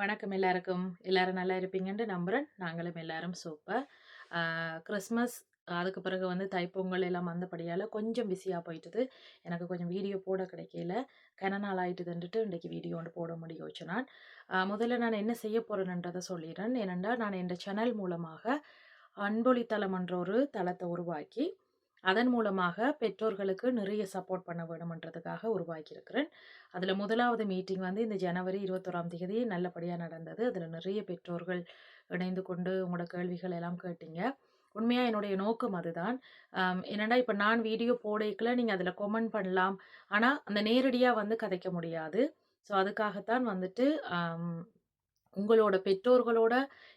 வணக்கம் எல்லாருக்கும். எல்லாரும் நல்லா இருப்பீங்கன்னு நம்புகிறேன் நாங்களும் எல்லாரும் சூப்பர். கிறிஸ்மஸ் அதுக்கு பிறகு வந்து தைப்பொங்கல் எல்லாம் வந்தபடியால் கொஞ்சம் பிஸியாக போயிட்டுது. எனக்கு கொஞ்சம் வீடியோ போட கிடைக்கல. கன நாள் ஆயிட்டுதுன்ட்டு இன்றைக்கி வீடியோ ஒன்று போட முடிய வச்சு நான் முதல்ல நான் என்ன செய்ய போகிறேன்ன்றதை சொல்லிடுறேன். ஏனென்றால் நான் என் சேனல் மூலமாக அன்பொழி தளம் என்ற ஒரு தளத்தை உருவாக்கி அதன் மூலமாக பெற்றோர்களுக்கு நிறைய சப்போர்ட் பண்ண வேணுமன்றதுக்காக உருவாக்கியிருக்கிறேன். அதில் முதலாவது மீட்டிங் வந்து இந்த ஜனவரி இருபத்தோராம் தேதி நல்லபடியாக நடந்தது. அதில் நிறைய பெற்றோர்கள் இணைந்து கொண்டு உங்களோட கேள்விகள் எல்லாம் கேட்டீங்க. உண்மையாக என்னுடைய நோக்கம் அதுதான். என்னென்னா என்னடா இப்போ நான் வீடியோ போடைக்குள்ள நீங்கள் அதில் கொமெண்ட் பண்ணலாம். ஆனால் அந்த நேரடியாக வந்து கதைக்க முடியாது. ஸோ அதுக்காகத்தான் வந்துட்டு உங்களோட பெற்றோர்களோட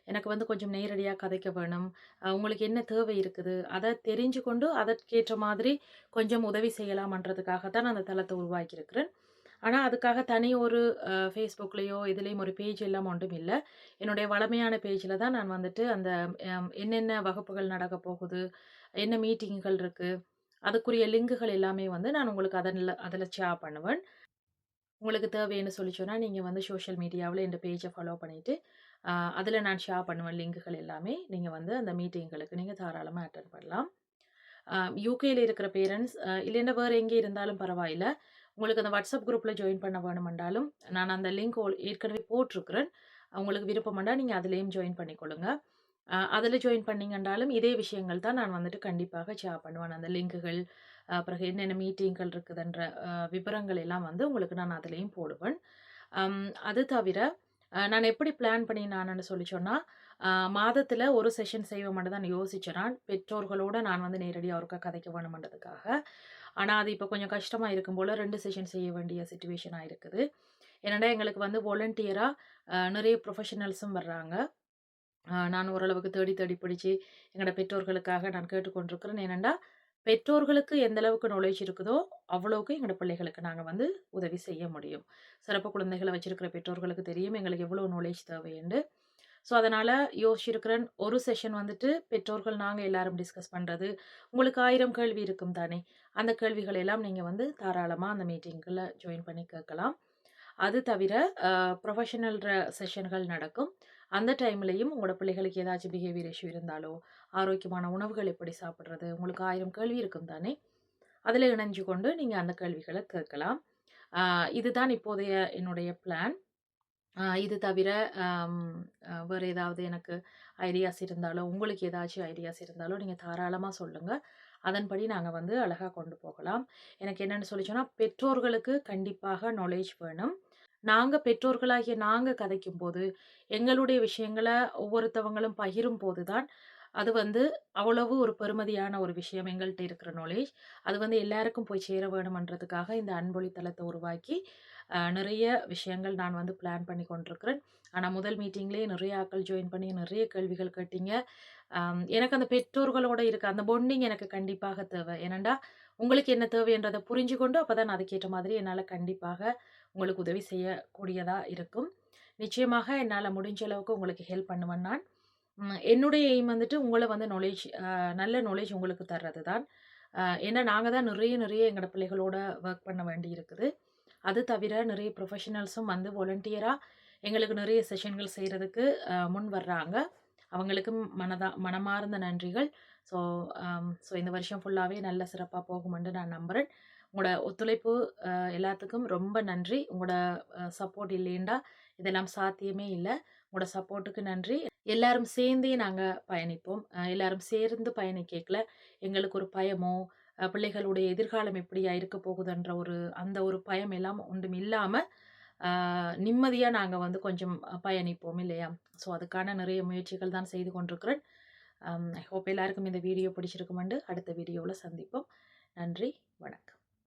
எனக்கு வந்து கொஞ்சம் நேரடியாக கதைக்க வேணும். உங்களுக்கு என்ன தேவை இருக்குது? அதை தெரிஞ்சு கொண்டு அதற்கேற்ற மாதிரி கொஞ்சம் உதவி செய்யலாம்ன்றதுக்காக தான் நான் அந்த தளத்தை உருவாக்கியிருக்கிறேன். ஆனால் அதுக்காக தனி ஒரு ஃபேஸ்புக்லேயோ இதுலேயும் ஒரு பேஜ் எல்லாம் ஒன்றும் இல்லை. என்னுடைய வளமையான பேஜில் தான் நான் வந்துட்டு அந்த என்னென்ன வகுப்புகள் நடக்க போகுது என்ன மீட்டிங்குகள் இருக்குது அதுக்குரிய லிங்குகள் எல்லாமே வந்து நான் உங்களுக்கு அதில் அதில் ஷேர் பண்ணுவேன். உங்களுக்கு தேவைன்னு சொல்லி சொன்னால் நீங்கள் வந்து சோஷியல் மீடியாவில் இந்த பேஜை ஃபாலோ பண்ணிவிட்டு அதில் நான் ஷேர் பண்ணுவேன் லிங்குகள் எல்லாமே. நீங்கள் வந்து அந்த மீட்டிங்களுக்கு நீங்கள் தாராளமாக அட்டன் பண்ணலாம். யூகேயில் இருக்கிற பேரண்ட்ஸ் இல்லைன்னா வேறு எங்கே இருந்தாலும் பரவாயில்ல. உங்களுக்கு அந்த வாட்ஸ்அப் குரூப்பில் ஜாயின் பண்ண வேணுமென்றாலும் நான் அந்த லிங்க் ஏற்கனவே போட்டிருக்கிறேன். உங்களுக்கு விருப்பமெண்டா நீங்கள் அதுலேயும் ஜாயின் பண்ணிக்கொள்ளுங்க. அதில் ஜாயின் பண்ணிங்கன்றாலும் இதே விஷயங்கள் தான் நான் வந்துட்டு கண்டிப்பாக ஷேர் பண்ணுவேன். அந்த லிங்குகள் பிறகு என்னென்ன மீட்டிங்கள் இருக்குதுன்ற விவரங்கள் எல்லாம் வந்து உங்களுக்கு நான் அதுலேயும் போடுவேன். அது தவிர நான் எப்படி பிளான் பண்ணி நான் சொல்லி சொன்னால் மாதத்தில் ஒரு செஷன் செய்வோம் மட்டும் தான் யோசிச்சேன் நான் பெற்றோர்களோட நான் வந்து நேரடியாக ஒருக்கா கதைக்க வேணுமன்றதுக்காக. ஆனால் அது இப்போ கொஞ்சம் கஷ்டமாக இருக்கும் போல் ரெண்டு செஷன் செய்ய வேண்டிய சுச்சுவேஷனாக இருக்குது. என்னடா எங்களுக்கு வந்து வாலண்டியராக நிறைய ப்ரொஃபஷனல்ஸும் வர்றாங்க. நான் ஓரளவுக்கு தேடி தேடி பிடிச்சி எங்களோட பெற்றோர்களுக்காக நான் கேட்டுக்கொண்டிருக்கிறேன். ஏனெண்டா பெற்றோர்களுக்கு எந்த அளவுக்கு நாலேஜ் இருக்குதோ அவ்வளோக்கு எங்களோட பிள்ளைகளுக்கு நாங்கள் வந்து உதவி செய்ய முடியும். சிறப்பு குழந்தைகளை வச்சிருக்கிற பெற்றோர்களுக்கு தெரியும் எங்களுக்கு எவ்வளோ நாலேஜ் தேவையுண்டு ஸோ அதனால் யோசிச்சிருக்கிறேன். ஒரு செஷன் வந்துட்டு பெற்றோர்கள் நாங்கள் எல்லாரும் டிஸ்கஸ் பண்ணுறது உங்களுக்கு ஆயிரம் கேள்வி இருக்கும் தானே? அந்த கேள்விகள் எல்லாம் நீங்கள் வந்து தாராளமாக அந்த மீட்டிங்கில் ஜாயின் பண்ணி கேட்கலாம். அது தவிர ப்ரொஃபஷனல் செஷன்கள் நடக்கும். அந்த டைம்லையும் உங்களோட பிள்ளைகளுக்கு ஏதாச்சும் பிஹேவியர் இஷ்யூ இருந்தாலோ ஆரோக்கியமான உணவுகள் எப்படி சாப்பிட்றது உங்களுக்கு ஆயிரம் கேள்வி இருக்கும் தானே? அதில் இணைஞ்சு கொண்டு நீங்கள் அந்த கேள்விகளை கேட்கலாம். இதுதான் இப்போதைய என்னுடைய பிளான் இது தவிர வேறு ஏதாவது எனக்கு ஐடியாஸ் இருந்தாலோ உங்களுக்கு ஏதாச்சும் ஐடியாஸ் இருந்தாலோ நீங்கள் தாராளமாக சொல்லுங்கள் அதன்படி நாங்கள் வந்து அழகாக கொண்டு போகலாம். எனக்கு என்னென்னு சொல்லி சொன்னால் பெற்றோர்களுக்கு கண்டிப்பாக நாலேஜ் வேணும். நாங்கள் பெற்றோர்களாகிய நாங்கள் கதைக்கும் போது எங்களுடைய விஷயங்களை ஒவ்வொருத்தவங்களும் பகிரும் போது தான் அது வந்து அவ்வளவு ஒரு பெருமதியான ஒரு விஷயம் எங்கள்கிட்ட இருக்கிற நாலேஜ் அது வந்து எல்லாருக்கும் போய் சேர வேணுமன்றதுக்காக இந்த அன்பொழி தளத்தை உருவாக்கி நிறைய விஷயங்கள் நான் வந்து பிளான் பண்ணி கொண்டிருக்கிறேன். ஆனால் முதல் மீட்டிங்லேயே நிறைய ஆட்கள் ஜாயின் பண்ணி நிறைய கேள்விகள் கேட்டீங்க. எனக்கு அந்த பெற்றோர்களோட இருக்க அந்த பொண்டிங் எனக்கு கண்டிப்பாக தேவை. ஏனண்டா உங்களுக்கு என்ன தேவைன்றதை புரிஞ்சு கொண்டு அப்போ தான் அதுக்கேற்ற மாதிரி என்னால் கண்டிப்பாக உங்களுக்கு உதவி செய்யக்கூடியதாக இருக்கும். நிச்சயமாக என்னால் முடிஞ்ச அளவுக்கு உங்களுக்கு ஹெல்ப் பண்ணுவேன் நான். என்னுடைய எய்ம் வந்துட்டு உங்களை வந்து நாலேஜ் நல்ல நாலேஜ் உங்களுக்கு தர்றது தான் ஏன்னா நாங்கள் தான் நிறைய நிறைய எங்களோட பிள்ளைகளோட ஒர்க் பண்ண வேண்டி இருக்குது. அது தவிர நிறைய ப்ரொஃபஷனல்ஸும் வந்து வாலண்டியராக எங்களுக்கு நிறைய செஷன்கள் செய்கிறதுக்கு முன் வர்றாங்க. அவங்களுக்கும் மனதா மனமார்ந்த நன்றிகள். ஸோ ஸோ இந்த வருஷம் ஃபுல்லாகவே நல்ல சிறப்பாக போகுமென்று நான் நம்புகிறேன் உங்களோட ஒத்துழைப்பு எல்லாத்துக்கும் ரொம்ப நன்றி. உங்களோட சப்போர்ட் இல்லைண்டா இதெல்லாம் சாத்தியமே இல்லை. உங்களோட சப்போர்ட்டுக்கு நன்றி. எல்லாரும் சேர்ந்தே நாங்கள் பயணிப்போம். எல்லாரும் சேர்ந்து பயணிக்கல எங்களுக்கு ஒரு பயமோ பிள்ளைகளுடைய எதிர்காலம் எப்படியா இருக்க போகுதுன்ற ஒரு அந்த ஒரு பயம் எல்லாம் ஒன்றும் இல்லாமல் நிம்மதியாக நாங்கள் வந்து கொஞ்சம் பயணிப்போம் இல்லையா? ஸோ அதுக்கான நிறைய முயற்சிகள் தான் செய்து கொண்டிருக்கிறேன் ஐ ஹோப் எல்லாருக்கும் இந்த வீடியோ பிடிச்சிருக்குமெண்டு அடுத்த வீடியோவில் சந்திப்போம். நன்றி வணக்கம்.